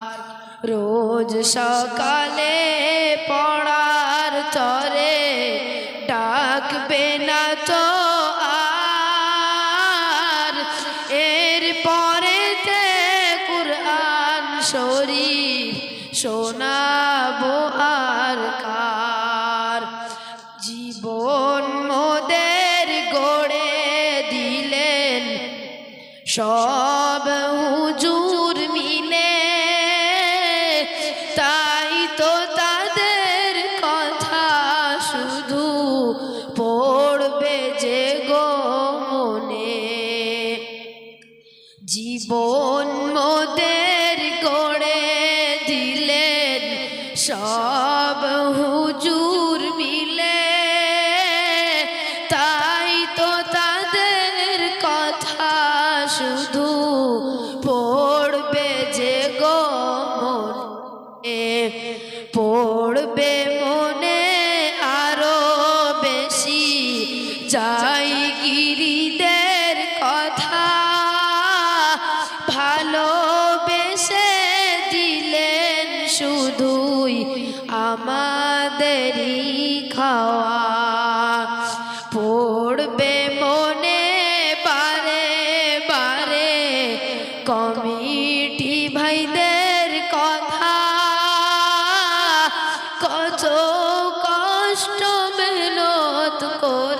রোজ সকালে পড়ার তরে ডাকবে না তো আর। এর পরেতে কুরআন শরীফ শোনাবো আর কার। জীবন মোদের গড়ে দিলেন সব জীবন মোদের গড়ে দিলেন, সব হুজুর মিলে। তাই তো তাদের কথা শুধু পড়বে যে গো মনে পড়বে মনে আরও বেশি। যাই শুধুই আমাদেরই খাওয়া। পড়বে মনে পারে বারে কমিটি ভাইদের কথা। কত কষ্ট মেহনত করে